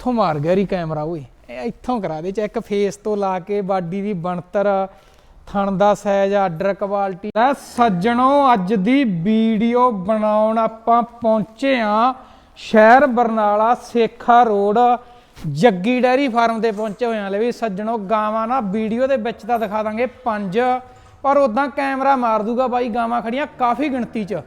ਇੱਥੋਂ ਮਾਰ ਗਿਆ ਰੀ ਕੈਮਰਾ, ਓਏ। ਇਹ ਇੱਥੋਂ ਕਰਾ ਦੇ, ਚੈੱਕ ਫੇਸ ਤੋਂ ਲਾ ਕੇ ਬਾਡੀ ਦੀ ਬਣਤਰ, ਥਣ ਦਾ ਸਾਈਜ਼ ਆਰਡਰ ਕੁਆਲਿਟੀ ਲੈ ਸੱਜਣੋ, ਅੱਜ ਦੀ ਵੀਡੀਓ ਬਣਾਉਣ ਆਪਾਂ ਪਹੁੰਚੇ ਆ ਸ਼ਹਿਰ Barnala Sekha road, Jaggi dairy farm ਤੇ ਪਹੁੰਚੇ ਹੋਏ ਆ ਲੈ ਵੀ ਸੱਜਣੋ, ਗਾਵਾਂ ਨਾ ਵੀਡੀਓ ਦੇ ਵਿੱਚ ਤਾਂ ਦਿਖਾ ਦਾਂਗੇ ਪੰਜ, ਪਰ ਉਦਾਂ ਕੈਮਰਾ ਮਾਰ ਦੂਗਾ ਬਾਈ, ਗਾਵਾਂ ਖੜੀਆਂ ਕਾਫੀ ਗਿਣਤੀ 'ਚ।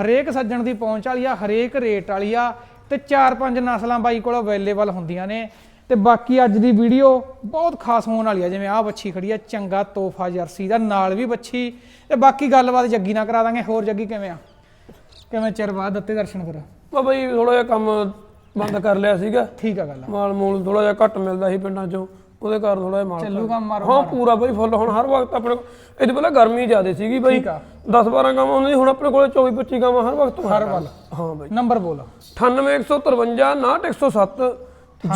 ਹਰੇਕ ਸੱਜਣ ਦੀ ਪਹੁੰਚ ਵਾਲੀ ਆ, ਹਰੇਕ ਰੇਟ ਵਾਲੀ ਆ। ਤੇ ਚਾਰ ਪੰਜ ਨਸਲਾਂ ਬਾਈ ਕੋਲ ਅਵੇਲੇਬਲ ਹੁੰਦੀਆਂ ਨੇ। ਤੇ ਬਾਕੀ ਅੱਜ ਦੀ ਵੀਡੀਓ ਬਹੁਤ ਖਾਸ ਹੋਣ ਵਾਲੀ ਆ ਜਿਵੇਂ ਆਹ ਬੱਚੀ ਖੜੀ ਆ ਚੰਗਾ ਤੋਹਫਾ ਜਰਸੀ ਦਾ ਨਾਲ ਵੀ ਬੱਚੀ ਤੇ ਬਾਕੀ ਗੱਲਬਾਤ ਜੱਗੀ ਨਾਲ ਕਰਾ ਦਾਂਗੇ। ਹੋਰ ਜੱਗੀ ਕਿਵੇਂ ਆ? ਕਿਵੇਂ ਚਿਰ ਬਾਅਦ ਦਿੱਤੇ ਦਰਸ਼ਨ ਫਿਰ? ਬਾਬਾ ਜੀ ਥੋੜਾ ਜਿਹਾ ਕੰਮ ਬੰਦ ਕਰ ਲਿਆ ਸੀਗਾ। ਠੀਕ ਆ ਗੱਲ ਆ। ਮਾਲ ਮੂਲ ਥੋੜਾ ਜਿਹਾ ਘੱਟ ਮਿਲਦਾ ਸੀ ਪਿੰਡਾਂ ਚੋਂ। ਉਹਦੇ ਕਾਰਨ ਥੋੜਾ ਜਿਹਾ ਮਾਲ ਚੱਲੂਗਾ ਮਾਰੋ ਹਾਂ ਪੂਰਾ ਬਈ ਫੁੱਲ। ਹੁਣ ਹਰ ਵਕਤ ਆਪਣੇ ਕੋਲ ਇਹਦੇ ਪਹਿਲਾਂ ਗਰਮੀ ਜ਼ਿਆਦੇ ਸੀਗੀ ਬਈ। ਠੀਕ ਆ। 10 12 ਗਾਵਾਂ ਹੁੰਦੀ ਸੀ, ਹੁਣ ਆਪਣੇ ਕੋਲ 24 25 ਗਾਵਾਂ ਹਰ ਵਕਤ ਹਰ ਵੱਲ। ਹਾਂ ਬਈ। ਨੰਬਰ ਬੋਲ। 98153 6107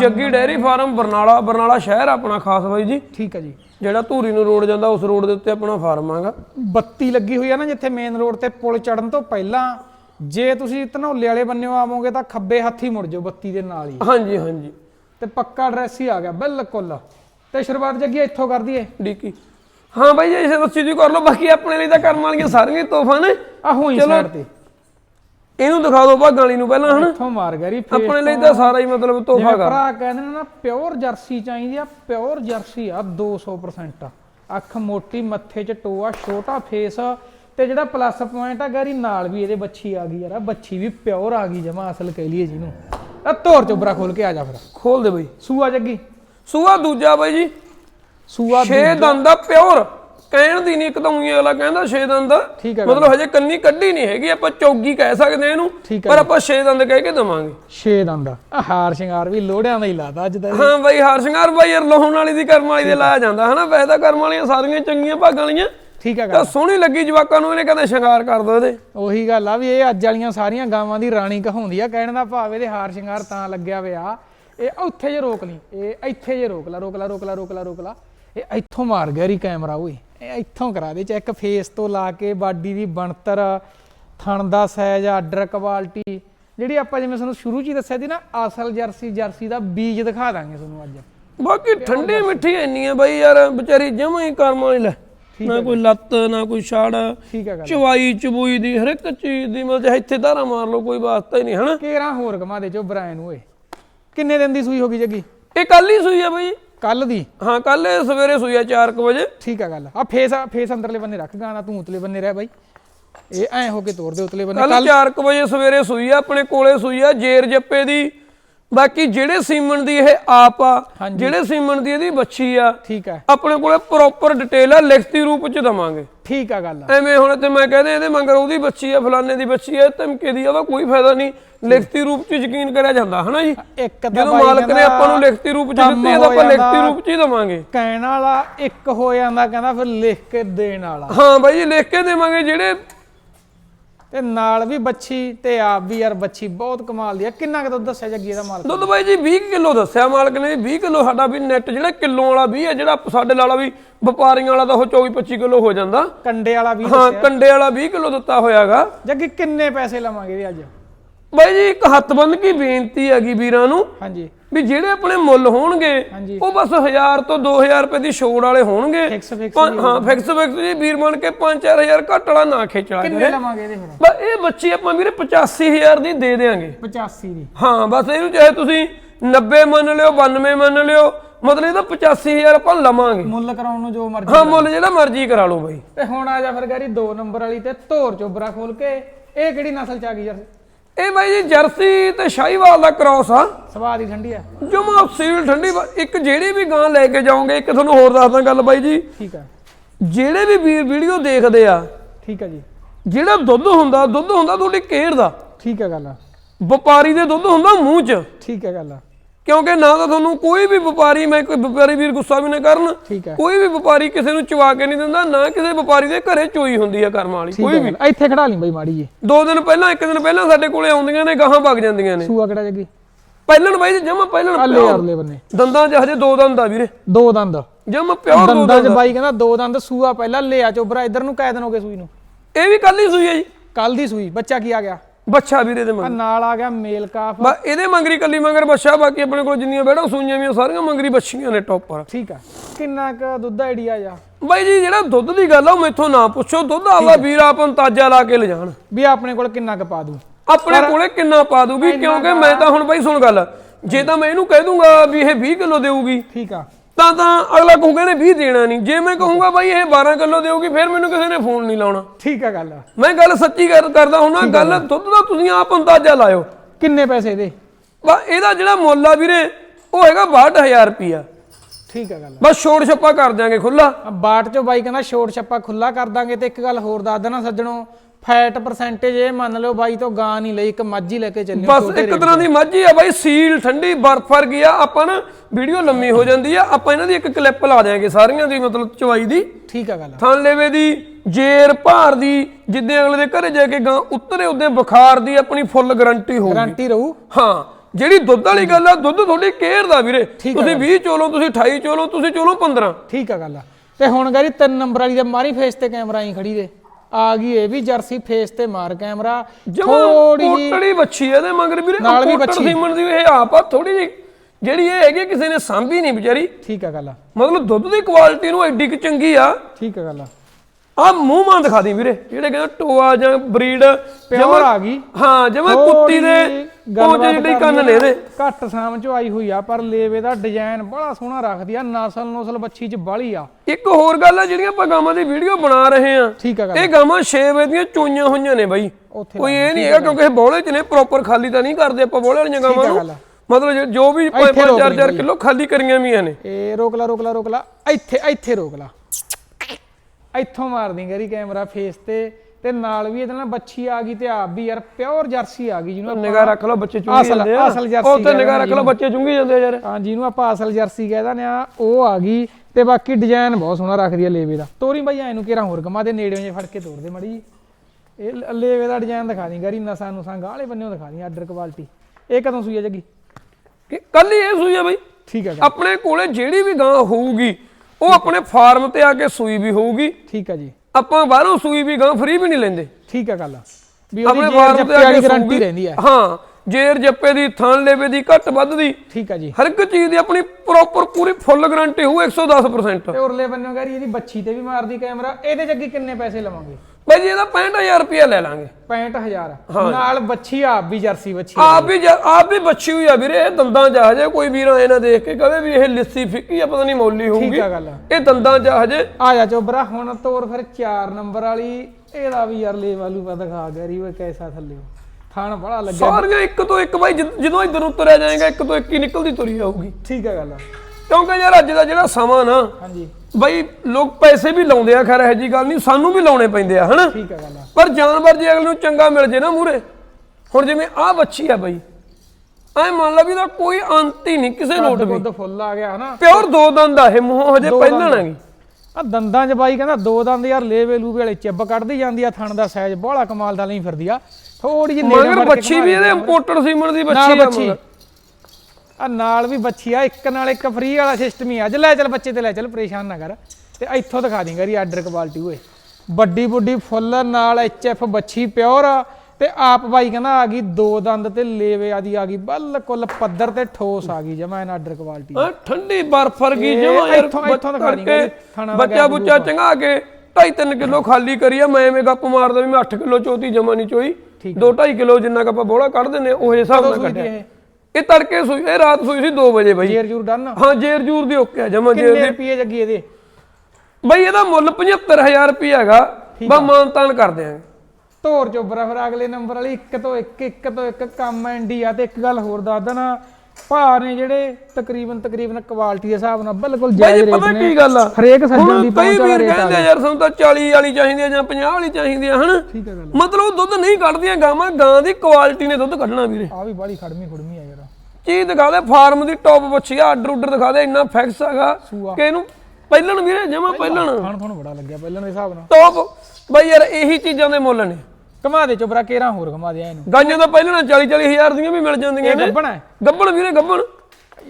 ਜੱਗੀ ਡੈਰੀ ਫਾਰਮ ਬਰਨਾਲਾ ਬਰਨਾਲਾ ਸ਼ਹਿਰ ਆਪਣਾ ਖਾਸ ਬਾਈ ਜੀ। ਠੀਕ ਆ ਜੀ। ਜਿਹੜਾ ਧੂਰੀ ਨੂੰ ਰੋਡ ਜਾਂਦਾ ਉਸ ਰੋਡ ਦੇ ਉੱਤੇ ਆਪਣਾ ਫਾਰਮ ਆਗਾ ਬੱਤੀ ਲੱਗੀ ਹੋਈ ਆ ਨਾ ਜਿੱਥੇ ਮੇਨ ਰੋਡ ਤੇ ਪੁਲ ਚੜਨ ਤੋਂ ਪਹਿਲਾਂ ਜੇ ਤੁਸੀਂ ਧਨੌਲੇ ਵਾਲੇ ਬੰਨਿਓ ਆਵੋਗੇ ਤਾਂ ਖੱਬੇ ਹੱਥ ਹੀ ਮੁੜ ਜਾਓ ਬੱਤੀ ਦੇ ਨਾਲ ਹੀ। ਹਾਂਜੀ ਹਾਂਜੀ। ਤੇ ਪੱਕਾ ਐਡਰੈਸ ਹੀ ਆ ਗਿਆ ਬਿਲਕੁਲ। ਤੇ ਸ਼ੁਰੂਆਤ ਜੱਗੀ ਇੱਥੋਂ ਕਰ ਦਈਏ। ਡੀਕੀ। ਹਾਂ ਬਾਈ ਜੀ ਇਸੇ ਦੱਸੀ ਜੀ ਕਰ ਲਓ ਬਾਕੀ ਆਪਣੇ ਲਈ ਤਾਂ ਕਰਮ ਵਾਲੀਆਂ ਸਾਰੀਆਂ ਤੋਹਫਾ ਨੇ। ਆ ਹੋਈ ਚਲੋ। ਸਾਈਡ ਤੇ। ਇਹਨੂੰ ਦਿਖਾ ਦਿਓ ਭਾਗਾਂ ਵਾਲੀ ਨੂੰ ਪਹਿਲਾਂ ਹਨਾ? ਇੱਥੋਂ ਮਾਰ ਗਿਆ ਰੀ ਫੇਸ ਆਪਣੇ ਲਈ ਤਾਂ ਸਾਰਾ ਹੀ ਮਤਲਬ ਤੋਹਫਾ ਗਾ ਭਰਾ ਕਹਿੰਦੇ ਨੇ ਨਾ ਪਿਓਰ ਜਰਸੀ ਚਾਹੀਦੀ ਆ ਪਿਓਰ ਜਰਸੀ ਆ 200% ਅੱਖ ਮੋਟੀ ਮੱਥੇ 'ਚ ਟੋਆ ਛੋਟਾ ਫੇਸ ਤੇ ਜਿਹੜਾ ਪਲੱਸ ਪੁਆਇੰਟ ਆ ਗਾਰੀ ਨਾਲ ਵੀ ਇਹਦੇ ਬੱਚੀ ਆ ਗਈ ਯਾਰ ਆਹ ਬੱਚੀ ਵੀ ਪਿਓਰ ਆ ਗਈ ਜਮਾ ਅਸਲ ਕਹਿ ਲਈਏ ਜਿਹਨੂੰ। ਆ ਧੋਰ ਚੋਬਰਾ ਖੋਲ ਕੇ ਆ ਜਾ ਫਿਰ। ਖੋਲ ਦੇ ਬਾਈ। ਸੂਆ ਜੱਗੀ। ਸੂਆ ਦੂਜਾ ਬਾਈ ਜੀ। ਸੂਆ 6 ਦੰਦ ਦਾ ਪਿਓਰ। ਕਹਿਣ ਦੀ ਨਹੀਂ ਇੱਕ ਤਾਂ ਉਹੀ ਅਗਲਾ ਕਹਿੰਦਾ 6 ਦੰਦ। ਦਾ ਠੀਕ ਹੈ ਮਤਲਬ ਹਜੇ ਕੰਨੀ ਕੱਢੀ ਨਹੀਂ ਹੈਗੀ ਆਪਾਂ ਚੌਗੀ ਕਹਿ ਸਕਦੇ ਹਾਂ ਇਹਨੂੰ ਹੈ ਪਰ ਆਪਾਂ 6 ਦੰਦ ਕਹਿ ਕੇ ਦਵਾਂਗੇ। ਛੇ ਦੰਦ। ਆ ਹਾਰ ਸ਼ਿੰਗਾਰ ਵੀ ਲੋੜਿਆਂ ਦਾ ਹੀ ਲਾਦਾ ਅੱਜ ਦਾ ਹਾਂ ਬਾਈ ਹਰ ਸ਼ਿੰਗਾਰ ਬਾਈ ਯਾਰ ਲੋਹਣ ਵਾਲੀ ਦੀ ਕਰਮ ਵਾਲੀ ਦੇ ਲਾਇਆ ਜਾਂਦਾ ਹਨਾ? ਵੈਸੇ ਤਾਂ ਕਰਮ ਵਾਲੀਆਂ ਸਾਰੀਆਂ ਚੰਗੀਆਂ ਭਾਗਾਂ ਵਾਲੀਆਂ। ਠੀਕ ਗੱਲ ਤਾਂ ਸੋਹਣੀ ਲੱਗੀ ਜਵਾਕਾਂ ਨੂੰ ਇਹਨੇ ਕਹਿੰਦੇ ਸ਼ਿੰਗਾਰ ਕਰ ਦੋ ਇਹਦੇ। ਉਹੀ ਗੱਲ ਆ ਵੀ ਇਹ ਅੱਜ ਵਾਲੀਆਂ ਸਾਰੀਆਂ ਗਾਵਾਂ ਦੀ ਰਾਣੀ ਕਹਾਉਂਦੀ ਆ ਕਹਿਣ ਦਾ ਭਾਵ ਇਹਦੇ ਹਾਰ ਸ਼ਿੰਗਾਰ ਤਾਂ ਲੱਗਿਆ ਹੋਇਆ ਇਹ ਉੱਥੇ ਜੇ ਰੋਕ ਲਈ ਇਹ ਇੱਥੇ ਜੇ ਰੋਕ ਲਾ ਰੋਕ ਲਾ ਰੋਕ ਲਾ ਰੋਕ ਲਾ ਰੋਕ ਲਾ। ਇਹ ਇੱਥੋਂ ਮਾਰ ਗਿਆ ਰੀ ਕੈਮਰਾ ਓਏ। ਇਹ ਇੱਥੋਂ ਕਰਾ ਦੇ ਚੈੱਕ ਫੇਸ ਤੋਂ ਲਾ ਕੇ ਬਾਡੀ ਦੀ ਬਣਤਰ ਥਣ ਦਾ ਸਾਈਜ਼ ਆਰਡਰ ਕੁਆਲਿਟੀ ਜਿਹੜੀ ਆਪਾਂ ਜਿਵੇਂ ਤੁਹਾਨੂੰ ਸ਼ੁਰੂ ਚ ਹੀ ਦੱਸਿਆ ਸੀ ਨਾ ਅਸਲ ਜਰਸੀ ਜਰਸੀ ਦਾ ਬੀਜ ਦਿਖਾ ਦਾਂਗੇ ਤੁਹਾਨੂੰ ਅੱਜ। ਬਾਕੀ ਠੰਡੀ ਮਿੱਠੀ ਇੰਨੀ ਆ ਬਾਈ ਯਾਰ ਵਿਚਾਰੀ ਜਮਾਂ ਹੀ ਕਰਮ ਵਾਲੀ ਲੈ। ਨਾ ਕੋਈ ਲੱਤ ਨਾ ਕੋਈ ਛੜ ਚਵਾਈ ਚਬੂਈ ਦੀ ਹਰ ਇੱਕ ਚੀਜ਼ ਦੀ ਮਤਲਬ ਇੱਥੇ ਧਾਰਾ ਮਾਰ ਲਓ ਕੋਈ ਵਾਸਤਾ ਹੀ ਨਹੀਂ ਹਨਾ? ਕੇਰਾ ਹੋਰ ਘਮਾ ਦੇ ਚੋ ਬਰਾਇਨ ਓਏ। ਕਿੰਨੇ ਦਿਨ ਦੀ ਸੂਈ ਹੋ ਗਈ ਜੱਗੀ? ਇਹ ਕੱਲ ਹੀ ਸੂਈ ਆ ਬਾਈ। ਕੱਲ ਦੀ? ਹਾਂ ਕੱਲ ਸਵੇਰੇ ਸੂਈ ਆ 4 ਵਜੇ। ਠੀਕ ਆ ਗੱਲ। ਆ ਫੇਸ ਫੇਸ ਅੰਦਰਲੇ ਬੰਨੇ ਰੱਖ ਗਾਣਾ ਤੂੰ ਉਤਲੇ ਬੰਨੇ ਰਹਿ ਬਾਈ। ਇਹ ਐ ਹੋ ਕੇ ਤੋਰ ਦੇ ਉਤਲੇ ਬੰਨੇ। ਕੱਲ 4 ਵਜੇ ਸਵੇਰੇ ਸੂਈ ਆ ਆਪਣੇ ਕੋਲੇ ਸੂਈ ਆ ਜੇਰ ਜੱਪੇ ਦੀ। ਬਾਕੀ ਜਿਹੜੇ ਸੀਮਨ ਦੀ ਇਹ ਆਪ ਆ। ਜਿਹੜੇ ਸੀਮਨ ਦੀ ਇਹਦੀ ਬੱਚੀ ਆ ਠੀਕ ਆ ਆਪਣੇ ਕੋਲੇ ਪ੍ਰੋਪਰ ਡਿਟੇਲ ਆ ਲਿਖਤੀ ਰੂਪ ਚ ਦਵਾਂਗੇ। ਠੀਕ ਆ ਗੱਲ ਐਵੇਂ ਹੁਣ ਤੇ ਮੈਂ ਕਹਦੇ ਇਹਦੇ ਮੰਗਰ ਉਹਦੀ ਬੱਚੀ ਆ ਫਲਾਣੇ ਦੀ ਬੱਚੀ ਆ ਧਮਕੇ ਦੀ ਉਹਦਾ ਕੋਈ ਫਾਇਦਾ ਨਹੀਂ। ਲਿਖਤੀ ਰੂਪ ਚ ਯਕੀਨ ਕਰਿਆ ਜਾਂਦਾ ਹਨਾ ਜੀ? ਇੱਕ ਤਾਂ ਜਦੋਂ ਮਾਲਕ ਨੇ ਆਪਾਂ ਨੂੰ ਲਿਖਤੀ ਰੂਪ ਚ ਦਿੱਤੀ ਤਾਂ ਹੋ ਆਪਾਂ ਲਿਖਤੀ। ਰੂਪ ਚ ਹੀ ਦਵਾਂਗੇ। ਕਹਿਣ ਵਾਲਾ ਇੱਕ ਹੋ ਜਾਂਦਾ ਕਹਿੰਦਾ ਫਿਰ ਲਿਖ ਕੇ ਦੇਣ ਵਾਲਾ। ਹਾਂ ਬਾਈ ਜੀ ਲਿਖ ਕੇ ਦੇਵਾਂਗੇ ਜਿਹੜੇ ਤੇ ਨਾਲ ਵੀ ਬੱਚੀ ਤੇ ਆਪ ਵੀ ਯਾਰ ਬੱਚੀ ਬਹੁਤ ਕਮਾਲ ਦੀ ਆ। ਕਿੰਨਾ ਕੁ ਦੁੱਧ ਦੱਸਿਆ ਜੱਗੀ ਇਹਦਾ ਮਾਲਕ ਦੁੱਧ ਬਾਈ ਜੀ 20 ਕਿਲੋ ਦੱਸਿਆ ਮਾਲਕ ਨੇ 20 ਕਿਲੋ ਸਾਡਾ ਵੀ ਨੈਟ ਜਿਹੜਾ ਕਿਲੋ ਵਾਲਾ 20 ਹੈ ਜਿਹੜਾ ਸਾਡੇ ਵਾਲਾ ਵੀ ਵਪਾਰੀਆਂ ਵਾਲਾ ਤਾਂ ਉਹ 24 25 ਕਿਲੋ ਹੋ ਜਾਂਦਾ। ਕੰਡੇ ਵਾਲਾ ਵੀ ਹਾਂ ਕੰਡੇ ਵਾਲਾ 20 ਕਿਲੋ ਦਿੱਤਾ ਹੋਇਆਗਾ। ਜੱਗੀ ਕਿੰਨੇ ਪੈਸੇ ਲਵਾਂਗੇ ਅੱਜ? ਬਾਈ ਜੀ ਇੱਕ ਹੱਥ ਬੰਨ ਕੀ ਬੇਨਤੀ ਹੈਗੀ ਵੀਰਾਂ ਨੂੰ? ਹਾਂਜੀ। ਵੀ ਜਿਹੜੇ ਆਪਣੇ ਮੁੱਲ ਹੋਣਗੇ। ਉਹ ਬਸ 1000 ਤੋਂ 2000 ਰੁਪਏ ਦੀ ਛੋੜ ਵਾਲੇ ਹੋਣਗੇ। ਹਾਂ ਫਿਕਸ ਫਿਕਸ ਜੀ ਵੀਰ ਬਣ ਕੇ 5-4000 ਘੱਟ ਵਾਲਾ ਨਾ ਖੇਚਲਾ ਕਿੰਨੇ ਲਵਾਂਗੇ ਇਹਦੇ ਫਿਰ? ਬਸ ਇਹ ਬੱਚੀ ਆਪਾਂ ਵੀਰੇ 85000 ਦੀ ਦੇ ਦੇਾਂਗੇ 85 ਦੀ। ਹਾਂ ਬਸ ਇਹਨੂੰ ਚਾਹੇ ਤੁਸੀਂ 90 ਮੰਨ ਲਿਓ 92 ਮੰਨ ਲਿਓ ਮਤਲਬ ਇਹਦਾ 85000 ਆਪਾਂ ਲਵਾਂਗੇ। ਮੁੱਲ ਕਰਾਉਣ ਨੂੰ ਜੋ ਮਰਜ਼ੀ ਹਾਂ ਮੁੱਲ ਜਿਹੜਾ ਮਰਜ਼ੀ ਕਰਾ ਲਓ ਬਾਈ। ਤੇ ਹੁਣ ਆ ਜਾ ਫਿਰ ਗਾਰੀ 2 ਨੰਬਰ ਵਾਲੀ ਤੇ ਧੋਰ ਚੋਬਰਾ ਖੋਲ ਕੇ ਇਹ ਕਿਹੜੀ ਨਸਲ ਚ ਆ ਗਈ ਯਾਰ? ਇਹ ਬਾਈ ਜੀ ਜਰਸੀ ਤੇ ਸ਼ਾਹੀਵਾਲ ਦਾ ਕ੍ਰਾਸ ਆ। ਸਵਾਦ ਹੀ ਠੰਡੀ ਆ। ਜਮਾ ਸੀਲ ਠੰਡੀ ਵਾ- ਇੱਕ ਜਿਹੜੀ ਵੀ ਗਾਂ ਲੈ ਕੇ ਜਾਓਗੇ ਇੱਕ ਤੁਹਾਨੂੰ ਹੋਰ ਦੱਸਦਾ ਗੱਲ ਬਾਈ ਜੀ। ਠੀਕ ਆ। ਜਿਹੜੇ ਵੀ ਵੀਰ ਵੀਡੀਓ ਦੇਖਦੇ ਆ ਠੀਕ ਆ ਜੀ। ਜਿਹੜਾ ਦੁੱਧ ਹੁੰਦਾ ਦੁੱਧ ਹੁੰਦਾ ਤੁਹਾਡੀ ਕੇਰ ਦਾ। ਠੀਕ ਆ ਗੱਲ ਆ। ਵਪਾਰੀ ਦੇ ਦੁੱਧ ਹੁੰਦਾ ਮੂੰਹ 'ਚ। ਠੀਕ ਆ ਗੱਲ ਆ। ਕਿਉਂਕਿ ਨਾ ਤਾਂ ਤੁਹਾਨੂੰ ਕੋਈ ਵੀ ਵਪਾਰੀ ਮੈਂ ਕੋਈ ਵਪਾਰੀ ਵੀਰ ਗੁੱਸਾ ਵੀ ਨਾ ਕਰਨ। ਕੋਈ ਵੀ ਵਪਾਰੀ ਕਿਸੇ ਨੂੰ ਚਵਾ ਕੇ ਨਹੀਂ ਦਿੰਦਾ ਨਾ ਕਿਸੇ ਵਪਾਰੀ ਦੇ ਘਰੇ ਚੋਈ ਹੁੰਦੀ ਆ ਕਰਮ ਵਾਲੀ ਕੋਈ ਆ। ਇੱਥੇ ਖੜਾ ਲਈ ਬਈ ਮਾੜੀ ਜੀ ਦੋ ਦਿਨ ਪਹਿਲਾਂ ਇੱਕ ਦਿਨ ਪਹਿਲਾਂ ਸਾਡੇ ਕੋਲੇ ਆਉਂਦੀਆਂ ਨੇ ਗਾਹਾਂ ਵਗ ਜਾਂਦੀਆਂ ਨੇ। ਸੂਆ ਕਿਹੜਾ ਜੱਗੀ? ਪਹਿਲਣ ਬਾਈ ਜਮਾ ਪਹਿਲਣ ਅੱਲੇ ਅਰਲੇ ਬੰਨੇ। ਦੰਦਾਂ 'ਚ ਹਜੇ ਦੋ ਦੰਦ ਆ ਵੀਰੇ। ਦੋ ਦੰਦ। ਜਮਾ ਪਿਓਰ ਦੋ ਦੰਦਾਂ 'ਚ ਬਾਈ ਕਹਿੰਦਾ ਦੋ ਦੰਦ ਸੂਆ ਪਹਿਲਾਂ ਲਿਆ ਚੋਬਰਾ ਇੱਧਰ ਨੂੰ ਕਾਇ ਦਿਨ ਹੋ ਗਏ ਸੂਈ ਨੂੰ। ਇਹ ਵੀ ਕੱਲ ਹੀ ਸੂਈ ਹੈ ਜੀ। ਕੱਲ ਦੀ ਸੂਈ ਬੱਚਾ ਕੀ ਆ ਗਿਆ? ਬੱਚਾ ਵੀਰੇ ਦੇ ਆ ਨਾਲ ਆ ਗਿਆ ਮੇਲ ਕਾਫ। ਬਾ ਇਹਦੇ ਮੰਗਰੀ ਕੱਲੀ ਮੰਗਰ ਬੱਚਾ ਬਾਕੀ ਆਪਣੇ ਕੋਲ ਜਿੰਨੀਆਂ ਬੈਠੋ ਸੂਈਆਂ ਵੀ ਸਾਰੀਆਂ ਮੰਗਰੀ ਬੱਛੀਆਂ ਨੇ ਟੌਪਰ ਠੀਕ ਆ। ਕਿੰਨਾ ਕ ਦੁੱਧ ਆਈਡੀਆ ਜਾ ਬਾਈ ਜੀ ਜਿਹੜਾ ਦੁੱਧ ਦੀ ਗੱਲ ਆ ਉਹ ਮੈਥੋਂ ਨਾ ਪੁੱਛੋ ਦੁੱਧ ਆਪਦਾ ਵੀਰ ਆਪ ਅੰਤਾਜਾ ਲਾ ਕੇ ਲਿਜਾਣ। ਵੀ ਆਪਣੇ ਕੋਲ ਕਿੰਨਾ ਕ ਪਾ ਦੂ ਆਪਣੇ ਕੋਲੇ ਕਿੰਨਾ ਪਾ ਦੂਗੀ ਕਿਉਂਕਿ ਮੈਂ ਤਾਂ ਹੁਣ ਬਾਈ ਸੁਣ ਗੱਲ ਜੇ ਤਾਂ ਮੈਂ ਇਹਨੂੰ ਕਹਿ ਦੂੰਗਾ ਵੀ ਇਹ 20 ਕਿਲੋ ਦੇਊਗੀ। ਠੀਕ ਆ। ਤਾਂ ਤਾਂ ਅਗਲਾ ਕਹੂਗਾ ਨੇ 20 ਦੇਣਾ ਨਹੀਂ। ਜੇ ਮੈਂ ਕਹੂੰਗਾ ਬਾਈ ਇਹ 12 ਕਿਲੋ ਦੇਊਗੀ ਫਿਰ ਮੈਨੂੰ ਕਿਸੇ ਨੇ ਫੋਨ ਨਹੀਂ ਲਾਉਣਾ। ਠੀਕ ਆ ਗੱਲ। ਮੈਂ ਗੱਲ ਸੱਚੀ ਕਰ- ਕਰਦਾ ਹੁਣਾ ਗੱਲ ਦੁੱਧ ਦਾ ਤੁਸੀਂ ਆਪ ਅੰਦਾਜ਼ਾ ਲਾਇਓ। ਕਿੰਨੇ ਪੈਸੇ ਦੇ ਬਾ ਇਹਦਾ ਜਿਹੜਾ ਮੁੱਲ ਆ ਵੀਰੇ ਉਹ ਹੈਗਾ 62000 ਰੁਪਿਆ ਠੀਕ ਆ ਗੱਲ। ਬਸ ਛੋੜ ਛੱਪਾ ਕਰ ਦਿਆਂਗੇ ਖੁੱਲਾ ਬਾਟ ਚੋਂ ਬਾਈ ਕਹਿੰਦਾ ਛੋਟ ਛੱਪਾ ਖੁੱਲਾ ਕਰ ਦਾਂਗੇ ਤੇ ਇੱਕ ਗੱਲ ਹੋਰ ਦੱਸ ਦੇਣਾ ਸੱਜਣੋ ਫੈਟ ਪਰਸੈਂਟੇਜ ਇਹ ਮੰਨ ਲਓ ਬਾਈ ਤੋਂ ਗਾਂ ਨਹੀਂ ਲਈ ਇੱਕ ਮੱਝ ਹੀ ਲੈ ਕੇ ਚੱਲਿਓ ਬਸ ਇੱਕ ਤਰ੍ਹਾਂ ਦੀ। ਮੱਝੀ ਆ ਬਾਈ ਸੀਲ ਠੰਡੀ ਬਰਫ ਵਰਗੀ ਆ। ਆਪਾਂ ਨਾ ਵੀਡੀਓ ਲੰਮੀ ਹੋ ਜਾਂਦੀ ਆ ਆਪਾਂ ਇਹਨਾਂ ਦੀ ਇੱਕ ਕਲਿੱਪ ਲਾ ਦਿਆਂਗੇ ਸਾਰੀਆਂ ਦੀ ਮਤਲਬ ਚਵਾਈ ਦੀ। ਠੀਕ ਆ ਗੱਲ ਥਣ ਲੇਵੇ ਦੀ ਜੇਰ ਭਾਰ ਦੀ ਜਿੱਦੇ ਅਗਲੇ ਦੇ ਘਰੇ ਜਾ ਕੇ ਗਾਂ ਉਤਰੇ ਉਹਦੇ ਬੁਖਾਰ ਦੀ ਆਪਣੀ ਫੁੱਲ ਗਾਰੰਟੀ ਹੋਊਗੀ। ਗਾਰੰਟੀ ਰਹੂ। ਹਾਂ ਜਿਹੜੀ ਦੁੱਧ ਵਾਲੀ ਗੱਲ ਆ ਦੁੱਧ ਤੁਹਾਡੀ ਕੇਅਰ ਦਾ ਵੀਰੇ। ਤੁਸੀਂ 20 ਚੋਲੋ ਤੁਸੀਂ 28 ਚੋਲੋ ਤੁਸੀਂ ਚੋਲੋ 15 ਠੀਕ ਆ ਗੱਲ ਤੇ ਹੁਣ ਗਾਰੀ ਤਿੰਨ ਨੰਬਰ ਵਾਲੀ ਦੇ ਮਾਰੀ ਫੇਸ ਤੇ ਕੈਮਰਾ ਹੀ ਖੜੀ ਦੇ। ਆ ਗਈ ਇਹ ਵੀ ਜਰਸੀ ਫੇਸ ਤੇ ਮਾਰ ਕੈਮਰਾ। ਥੋੜੀ ਜੀ ਕੋਟੜੀ ਬੱਚੀ ਆ ਇਹਦੇ ਮਗਰ ਵੀਰੇ ਨਾਲ ਵੀ ਵੱਛੀ। ਸੀਮਨ ਦੀ ਇਹ ਆਪ ਆ ਥੋੜੀ ਜੀ ਜਿਹੜੀ ਇਹ ਹੈਗੀ ਕਿਸੇ ਨੇ ਸਾਂਭੀ ਨਹੀਂ ਵਿਚਾਰੀ। ਠੀਕ ਆ ਗੱਲ ਮਤਲਬ ਦੁੱਧ ਦੀ ਕੁਆਲਿਟੀ ਨੂੰ ਐਡੀ ਕਿ ਚੰਗੀ ਆ। ਠੀਕ ਆ ਗੱਲ ਆ। ਮੂੰਹ ਮਾਂ ਦਿਖਾ ਦੀ ਵੀਰੇ ਜਿਹੜੇ ਕਹਿੰਦੇ ਟੋਆ ਜਾਂ ਬਰੀਡ ਪਿਓਰ ਆ ਗਈ। ਹਾਂ ਜਿਵੇਂ ਕੁੱਤੀ ਦੇ ਪਹੁੰਚ ਜਿਹੜੀ ਕੰਨ ਨੇ ਇਹਦੇ। ਘੱਟ ਸਾਮ ਚ ਆਈ ਹੋਈ ਆ ਪਰ ਲੇਵੇ ਦਾ ਡਿਜ਼ਾਈਨ ਬੜਾ ਸੋਹਣਾ ਰੱਖਦੀ ਆ ਨਸਲ ਨਸਲ ਬੱਚੀ ਚ ਬਾਲੀ ਆ। ਇੱਕ ਹੋਰ ਗੱਲ ਆ ਜਿਹੜੀਆਂ ਆਪਾਂ ਗਾਵਾਂ ਦੀ ਵੀਡੀਓ ਬਣਾ ਰਹੇ ਆ। ਠੀਕ ਆ ਇਹ ਗਾਵਾਂ 6 ਵਜੇ ਦੀਆਂ ਚੋਈਆਂ ਹੋਈਆਂ ਨੇ ਬਾਈ। ਕੋਈ ਇਹ ਨਹੀਂ ਹੈਗਾ ਕਿਉਂਕਿ ਇਹ ਬੋਲੇ ਚ ਨੇ ਪ੍ਰੋਪਰ ਖਾਲੀ ਤਾਂ ਨਹੀਂ ਕਰਦੇ ਆਪਾਂ ਬੋਲੇ ਵਾਲੀਆਂ ਗਾਵਾਂ ਨੂੰ। ਆ। ਮਤਲਬ ਜੋ- ਵੀ 5-4 ਕਿਲੋ ਖਾਲੀ ਕਰੀਆਂ ਵੀਆਂ ਨੇ। ਇਹ ਰੋਕ ਲਾ ਰੋਕ ਲਾ ਰੋਕ ਲਾ। ਇੱਥੇ ਇੱਥੇ ਰੋਕ ਲਾ। ਇੱਥੋਂ ਮਾਰਦੀ ਗਰੀ ਕੈਮਰਾ ਫੇਸ ਤੇ ਤੇ ਨਾਲ ਵੀ ਇਹਦੇ ਨਾਲ ਬੱਚੀ ਆ ਗਈ ਤੇ ਆਪ ਵੀ ਯਾਰ ਪਿਓਰ ਜਰਸੀ ਆ ਗਈ ਜਿਹਨੂੰ ਨਿਗਾਹ ਰੱਖ ਲਓ ਬੱਚੇ ਚੁੰਗੀ ਜਾਂਦੇ ਆ। ਅਸਲ ਜਰਸੀ ਉਹ ਤੇ ਕਹਿੰਦੇ ਨਿਗਾਹ ਨੇ ਰੱਖ ਲਓ ਬੱਚੇ ਚੁੰਗੀ ਜਾਂਦੇ ਆ ਯਾਰ। ਹਾਂ ਜਿਹਨੂੰ ਆਪਾਂ ਅਸਲ ਜਰਸੀ ਕਹਿ ਦਿੰਦੇ ਆ ਉਹ ਆ ਗਈ ਤੇ ਬਾਕੀ ਡਿਜ਼ਾਈਨ ਬਹੁਤ ਸੋਹਣਾ ਰੱਖਦੀ ਆ ਲੇਵੇ ਦਾ। ਤੋਰੀ ਬਾਈ ਐ ਨੂੰ ਕਿਹੜਾ ਹੋਰ ਗਮਾ ਦੇ ਨੇੜਿਓਂ ਜੇ ਫੜ ਕੇ ਤੋੜ ਦੇ ਮੜੀ ਇਹ ਲੇਵੇ ਦਾ ਡਿਜ਼ਾਈਨ ਦਿਖਾ ਦੀ ਗਰੀ ਨਸਾਂ ਨੂੰ ਸੰਗ ਵਾਲੇ ਬੰਨਿਓ ਦਿਖਾ ਦੀ ਆਰਡਰ ਕੁਆਲਿਟੀ ਇਹ ਕਦੋਂ ਸੂਈ ਆ ਜੱਗੀ? ਕਿ ਕੱਲ ਹੀ ਇਹ ਸੂਈ ਆ ਬਈ। ਠੀਕ ਗੱਲ, ਆਪਣੇ ਕੋਲੇ ਜਿਹੜੀ ਵੀ ਗਾਂ ਹੋਊਗੀ ਉਹ ਆਪਣੇ ਫਾਰਮ ਤੇ ਆ ਕੇ ਸੂਈ ਵੀ ਹੋਊਗੀ। ਠੀਕ ਆ ਜੀ। ਆਪਾਂ ਬਾਹਰੋਂ ਸੂਈ ਵੀ ਗਾਂ ਫ੍ਰੀ ਵੀ ਨਹੀਂ ਲੈਂਦੇ। ਠੀਕ ਆ ਗੱਲ ਵੀ ਉਹਦੀ ਆਪਣੇ ਜੇਰ ਜੱਪੇ ਵਾਲੀ ਗਾਰੰਟੀ ਰਹਿੰਦੀ ਆ। ਹਾਂ ਜੇਰ ਜੱਪੇ ਦੀ ਥਣ ਲੇਵੇ ਦੀ ਘੱਟ ਵੱਧ ਦੀ। ਠੀਕ ਆ ਜੀ। ਹਰ ਇੱਕ ਚੀਜ਼ ਦੀ ਆਪਣੀ ਪ੍ਰੋਪਰ ਪੂਰੀ ਫੁੱਲ ਗਾਰੰਟੀ ਹੋਊ 110% ਤੇ ਉਰਲੇ ਬੰਨਿਓ ਗਰੀ ਇਹਦੀ ਬੱਚੀ ਤੇ ਵੀ ਮਾਰਦੀ ਕੈਮਰਾ ਇਹਦੇ ਚ ਅੱਗੇ ਕਿੰਨੇ ਪੈਸੇ ਲਵਾਂਗੇ? ਬਾਈ ਜੀ ਇਹਦਾ 65000 ਰੁਪਇਆ ਲੈ ਲਾਂਗੇ। 65000 ਨਾਲ ਬੱਚੀ ਆਪ ਵੀ ਜਰਸੀ ਬੱਚੀ ਆਪ ਵੀ ਜ- ਆਪ ਵੀ ਬੱਚੀ ਹੋਈ ਆ ਵੀਰੇ ਇਹ ਦੰਦਾਂ ਚ ਹਜੇ ਕੋਈ ਵੀਰ ਨਾ ਦੇਖ ਕੇ ਕਹੇ ਵੀ ਇਹ ਲਿੱਸੀ ਫਿੱਕੀ ਆ ਪਤਾ ਨਹੀਂ ਮੌਲੀ ਹੋਊਗੀ। ਠੀਕ ਆ ਗੱਲ। ਇਹ ਦੰਦਾਂ ਚ ਹਜੇ। ਆ ਜਾ ਚੋਬਰਾ ਹੁਣ ਤੋਰ ਫਿਰ 4 ਨੰਬਰ ਵਾਲੀ। ਇਹਦਾ ਵੀ ਯਾਰ ਲੈ ਵਾਲੂ ਪਾ ਦਿਖਾ ਗਰੀ ਉਹ ਕੈਸਾ ਥੱਲੇ। ਥਾਣ ਬੜਾ ਲੱਗਿਆ। ਸਾਰੀਆਂ ਇੱਕ ਤੋਂ ਇੱਕ ਬਾਈ ਜਦ- ਇੱਧਰ ਨੂੰ ਤੁਰਿਆ ਜਾਏਗਾ ਇੱਕ ਤੋਂ ਇੱਕ ਹੀ ਨਿਕਲਦੀ ਤੁਰੀ ਆਊਗੀ ਠੀਕ ਆ ਗੱਲ। ਕਿਉਂਕਿ ਯਾਰ ਅੱਜ ਦਾ ਜਿਹੜਾ ਸਮਾਂ ਨਾ ਹਾਂਜੀ। ਬਾਈ ਲੋਕ ਪੈਸੇ ਵੀ ਲਾਉਂਦੇ ਆ ਖੈਰ ਇਹੋ ਜੀ ਗੱਲ ਨਹੀਂ ਸਾਨੂੰ ਵੀ ਲਾਉਣੇ ਪੈਂਦੇ ਆ ਹਨਾ? ਠੀਕ ਆ ਗੱਲ ਪਰ ਜਾਨਵਰ ਜੇ ਅਗਲੇ ਨੂੰ ਚੰਗਾ ਮਿਲ ਜੇ ਨਾ ਮੂਰੇ ਹੁਣ ਜਿਵੇਂ ਆਹ ਬੱਚੀ ਆ ਬਾਈ ਐ ਮੰਨ ਲਾ ਵੀ ਦਾ ਕੋਈ ਅੰਤ ਹੀ ਨਹੀਂ ਕਿਸੇ ਨੋਟ ਵੀ ਦੁੱਧ ਫੁੱਲ ਆ ਗਿਆ ਹਨਾ? ਪਿਓਰ ਦੋ ਦੰਦ ਆ ਇਹ ਮੂੰਹੋਂ ਹਜੇ ਦੋ ਪਹਿਲਣ ਦੰਦ। ਹੈਗੀ ਆ ਦੰਦਾਂ 'ਚ ਬਾਈ ਕਹਿੰਦਾ ਦੋ ਦੰਦ ਯਾਰ ਲੇਵੇ ਲੂਵੇ ਵਾਲੇ ਚਿੱਬ ਕੱਢਦੀ ਜਾਂਦੀ ਆ ਥਣ ਦਾ ਸਾਈਜ਼ ਬੋਲਾ ਕਮਾਲ ਦਾ ਨਹੀਂ ਫਿਰਦੀ ਆ। ਥੋੜੀ ਜਿਹੀ ਨੇੜੇ ਮਗਰ ਬੱਚੀ ਵੀ ਇਹਦੇ ਇੰਪੋਰਟਡ ਸੀਮਨ ਦੀ ਬੱਚੀ ਆ ਮਗਰ। ਆ ਨਾਲ ਵੀ ਬੱਚੀ ਆ ਇੱਕ ਨਾਲ ਇੱਕ ਫ੍ਰੀ ਵਾਲਾ ਸਿਸਟਮ ਹੀ ਆ। ਅੱਜ ਲੈ ਚੱਲ ਬੱਚੇ ਤੇ ਲੈ ਚੱਲ ਪਰੇਸ਼ਾਨ ਨਾ ਕਰ। ਤੇ ਇੱਥੋਂ ਦਿਖਾ ਦੀ ਗਰੀ ਆਰਡਰ ਕੁਆਲਿਟੀ ਓਏ। ਵੱਡੀ ਵੱਡੀ ਫੁੱਲ ਨਾਲ ਐਚਐਫ ਬੱਚੀ ਪਿਓਰ ਤੇ ਆਪ ਬਾਈ ਕਹਿੰਦਾ ਆ ਗਈ ਦੋ ਦੰਦ ਤੇ ਲੇਵੇ ਆਦੀ ਆ ਗਈ। ਬਿਲਕੁਲ ਪੱਧਰ ਤੇ ਠੋਸ ਆ ਗਈ ਜਮਾ ਇਹਨਾਂ ਆਰਡਰ ਕੁਆਲਿਟੀ ਆ ਠੰਡੀ ਬਰਫ ਵਰਗੀ ਜਮਾ ਯਾਰ ਇੱਥੋਂ- ਇੱਥੋਂ ਦਿਖਾ ਦੀ ਕਰਕੇ ਥਣਾ ਦਾ ਬੱਚਾ ਬੁੱਚਾ ਚੰਗਾ ਕੇ 2.5 ਕਿਲੋ ਖਾਲੀ ਕਰੀਆ ਮੈਂ ਐਵੇਂ ਗੱਪ ਮਾਰਦਾ ਵੀ ਮੈਂ 8 ਕਿਲੋ ਚੋਤੀ ਜਮਾ ਨਹੀਂ ਚੋਈ। 2.5 ਕਿਲੋ ਜਿੰਨਾ ਕ ਆਪਾਂ ਬੋਲਾ ਕੱਢ ਦਿੰਨੇ ਉਹ ਹਿਸਾਬ ਨਾਲ ਕੱਢਿਆ। ਇਹ? ਤੜਕੇ ਸੂਈ ਇਹ ਰਾਤ ਸੂਈ ਸੀ 2 ਵਜੇ ਬਾਈ। ਜੇਰ ਜੂਰ ਡਨ। ਹਾਂ ਜੇਰ ਜੂਰ ਦੀ ਓਕੇ ਆ ਜਮਾ ਜੇਰ ਕਿੰਨੇ ਦੀ। ਰੁਪਏ ਜੱਗੀ ਇਹਦੇ? ਬਾਈ ਇਹਦਾ ਮੁੱਲ 75000 ਰੁਪਏ ਹੈਗਾ। ਬਾ ਮਾਨਤਾਨ ਕਰ ਦਿਆਂਗੇ। ਧੋਰ ਚੋਬਰਾ ਫਿਰ ਅਗਲੇ ਨੰਬਰ ਵਾਲੀ ਇੱਕ ਤੋਂ ਇੱਕ ਇੱਕ ਤੋਂ ਇੱਕ ਕੰਮ ਐਂਡੀ ਆ ਤੇ। ਇੱਕ ਗੱਲ ਹੋਰ ਦੱਸ ਦੇਣਾ ਭਾਅ ਨੇ ਜਿਹੜੇ ਤਕਰੀਬਨ ਤਕਰੀਬਨ ਕੁਆਲਿਟੀ ਦੇ ਹਿਸਾਬ ਨਾਲ ਬਿਲਕੁਲ ਜਾਇਜ਼ ਰੇਟ ਪਤਾ ਨੇ ਕੀ ਗੱਲ ਆ? ਹਰੇਕ ਸੱਜਣ ਦੀ ਪਹੁੰਚ ਵਾਲਾ ਵੀਰ ਰੇਟ ਆ ਯਾਰ ਸਾਨੂੰ ਤਾਂ 40 ਵਾਲੀ ਚਾਹੀਦੀ ਆ ਜਾਂ 50 ਵਾਲੀ ਚਾਹੀਦੀ ਆ ਹਨਾ? ਮਤਲਬ ਦੁੱਧ ਨਹੀਂ ਕੱਢਦੀਆਂ ਗਾਵਾਂ ਗਾਂ ਦੀ ਕੁਆਲਿਟੀ ਨੇ ਦੁੱਧ ਕੱਢਣਾ ਵੀਰੇ। ਆ ਵੀ ਬਾੜੀ ਖੜਮੀ ਖੁੜਮੀ ਆ ਚੀਜ਼ ਦਿਖਾ ਦੇ ਫਾਰਮ ਦੀ ਟੌਪ ਬੱਚੀ ਆ ਆਰਡਰ ਉਡਰ ਦਿਖਾ ਦੇ ਇੰਨਾ ਫਿਕਸ ਹੈਗਾ ਸੂਆ। ਕਿ ਇਹਨੂੰ ਪਹਿਲਣ ਵੀਰੇ ਜਮਾ ਪਹਿਲਣ ਖਾਣ ਤੁਹਾਨੂੰ ਬੜਾ ਲੱਗਿਆ ਪਹਿਲਾਂ ਦੇ ਹਿਸਾਬ ਨਾਲ। ਟੌਪ ਬਾਈ ਯਾਰ ਇਹੀ ਚੀਜ਼ਾਂ ਦੇ ਮੁੱਲ ਨੇ। ਕਮਾ ਦੇ ਚੋਬਰਾ ਕੇਰਾ ਹੋਰ ਕਮਾ ਦੇ ਆ ਇਹਨੂੰ ਗਾਂਆਂ ਤਾਂ ਪਹਿਲਣ 40 40 ਹਜ਼ਾਰ ਦੀਆਂ ਵੀ ਮਿਲ ਜਾਂਦੀਆਂ ਇਹ ਨੇ। ਗੱਬਣਾ ਹੈ। ਗੱਬਣ ਵੀਰੇ ਗੱਬਣ।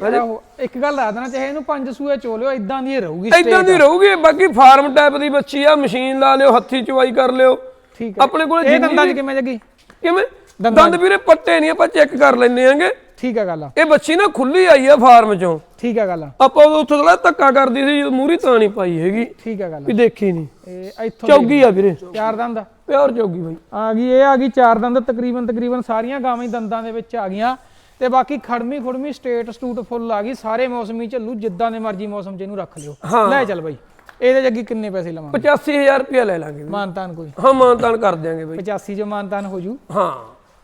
ਯਾਰ ਉਹ ਇੱਕ ਗੱਲ ਦੱਸ ਦੇਣਾ ਚਾਹੇ ਇਹਨੂੰ ਪੰਜ ਸੂਏ ਚੋਲਿਓ ਇਦਾਂ ਦੀ ਇਹ ਰਹੂਗੀ ਇਦਾਂ ਦੀ ਰਹੂਗੀ ਬਾਕੀ ਫਾਰਮ ਟਾਈਪ ਦੀ ਬੱਚੀ ਆ ਮਸ਼ੀਨ ਲਾ ਲਿਓ ਹੱਥੀ ਚਵਾਈ ਕਰ ਲਿਓ। ਠੀਕ ਹੈ। ਆਪਣੇ ਕੋਲ ਇਹ ਜਿੰਨੀ ਦੰਦਾਂ 'ਚ ਕਿਵੇਂ ਜੱਗੀ? ਕਿਵੇਂ? ਦੰਦ ਵੀਰੇ ਪੱਟੇ ਨਹੀਂ ਆਪਾਂ ਚੈੱਕ ਕਰ ਲੈਨੇ ਆਂਗੇ ਠੀਕ ਹੈ ਗੱਲ ਇਹ ਬੱਚੀ ਨਾ ਖੁੱਲੀ ਆਈ ਆ ਫਾਰਮ ਚੋਂ। ਠੀਕ ਹੈ ਗੱਲ ਆਪਾਂ ਉਦੋਂ ਉੱਥੇ ਥੋੜਾ ਧੱਕਾ ਕਰਦੀ ਸੀ ਜਦੋਂ ਮੂਰੀ ਤਾਂ ਨਹੀਂ ਪਾਈ ਹੈਗੀ। ਠੀਕ ਹੈ ਗੱਲ ਵੀ ਦੇਖੀ ਨਹੀਂ ਇਹ ਇੱਥੋਂ ਚੌਗੀ ਆ ਵੀਰੇ। ਚਾਰ ਦੰਦ ਪਿਓਰ ਚੌਗੀ ਬਾਈ। ਆ ਗਈ ਇਹ ਆ ਗਈ ਚਾਰ ਦੰਦ ਤਕਰੀਬਨ ਤਕਰੀਬਨ ਸਾਰੀਆਂ ਗਾਵਾਂ ਹੀ ਦੰਦਾਂ ਦੇ ਵਿੱਚ ਆ ਗਈਆਂ। ਤੇ ਬਾਕੀ ਖੜਮੀ ਖੁੜਮੀ ਸਟੇਟ ਸਟੂਟ ਫੁੱਲ ਆ ਗਈ ਸਾਰੇ ਮੌਸਮੀ ਚੱਲੂ ਜਿੱਦਾਂ ਦੇ ਮਰਜ਼ੀ ਮੌਸਮ 'ਚ ਇਹਨੂੰ ਰੱਖ ਲਿਓ। ਲੈ ਚੱਲ ਬਾਈ ਇਹਦੇ ਜੱਗੀ ਕਿੰਨੇ ਪੈਸੇ ਲਵਾਂਗੇ? 85000 ਰੁਪਇਆ ਲੈ ਲਾਂਗੇ। ਮਾਨਤਾਨ ਕੋਈ। ਹਾਂ ਮਾਨਤਾਨ ਕਰ ਦਿਆਂਗੇ ਬਾਈ। 85 ਜੋ ਮਾਨਤਾਨ ਹੋ ਜੂ। ਹਾਂ।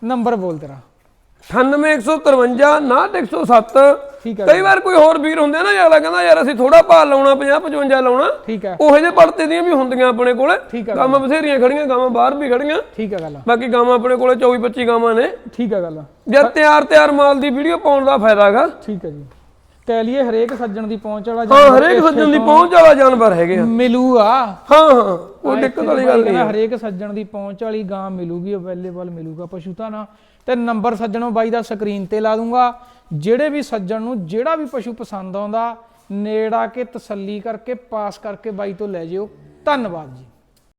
ਨੰਬਰ ਬੋਲ ਤੇਰਾ। 98153 98107 ਠੀਕ ਹੈ ਕਈ ਵਾਰ ਕੋਈ ਹੋਰ ਵੀਰ ਹੁੰਦੇ ਨਾ ਯਾਰ ਕਹਿੰਦਾ ਯਾਰ ਅਸੀਂ ਥੋੜਾ ਭਾਅ ਲਾਉਣਾ 50 55 ਲਾਉਣਾ। ਠੀਕ ਹੈ। ਉਹੋ ਜਿਹੇ ਪੜਤੇ ਦੀਆਂ ਵੀ ਹੁੰਦੀਆਂ ਆਪਣੇ ਕੋਲੇ। ਗਾਵਾਂ ਬਥੇਰੀਆਂ ਖੜੀਆਂ ਗਾਵਾਂ ਬਾਹਰ ਵੀ ਖੜੀਆਂ। ਠੀਕ ਹੈ ਗੱਲ। ਬਾਕੀ ਗਾਵਾਂ ਆਪਣੇ ਕੋਲੇ 24 25 ਗਾਵਾਂ ਨੇ। ਠੀਕ ਹੈ ਗੱਲ। ਜੇ ਤਿਆਰ ਤਿਆਰ ਮਾਲ ਦੀ ਵੀਡੀਓ ਪਾਉਣ ਦਾ ਫਾਇਦਾ ਹੈਗਾ। ਠੀਕ ਹੈ ਜੀ। ਕਹਿ ਲਈਏ ਹਰੇਕ ਸੱਜਣ ਦੀ ਪਹੁੰਚ ਵਾਲਾ ਹਾਂ ਹਰੇਕ ਸੱਜਣ ਦੀ ਪਹੁੰਚ ਵਾਲਾ ਜਾਨਵਰ ਹੈਗੇ ਆ। ਮਿਲੂਗਾ ਹਾਂ ਹਾਂ ਕੋਈ ਦਿੱਕਤ ਵਾਲੀ ਗੱਲ ਨਹੀਂ ਹਰੇਕ ਸੱਜਣ ਦੀ ਪਹੁੰਚ ਵਾਲੀ ਗਾਂ ਮਿਲੂਗੀ ਅਵੇਲੇਬਲ ਮਿਲੂਗਾ ਪਸ਼ੂ ਤਾਂ ਨਾ। ਤੇ ਨੰਬਰ ਸੱਜਣੋ ਬਾਈ ਦਾ ਸਕਰੀਨ ਤੇ ਲਾ ਦੂੰਗਾ। ਜਿਹੜੇ ਵੀ ਸੱਜਣ ਨੂੰ ਜਿਹੜਾ ਵੀ ਪਸ਼ੂ ਪਸੰਦ ਆਉਂਦਾ ਨੇੜਾ ਕੇ ਤਸੱਲੀ ਕਰਕੇ ਪਾਸ ਕਰਕੇ ਬਾਈ ਤੋਂ ਲੈ ਜਿਓ। ਧੰਨਵਾਦ ਜੀ।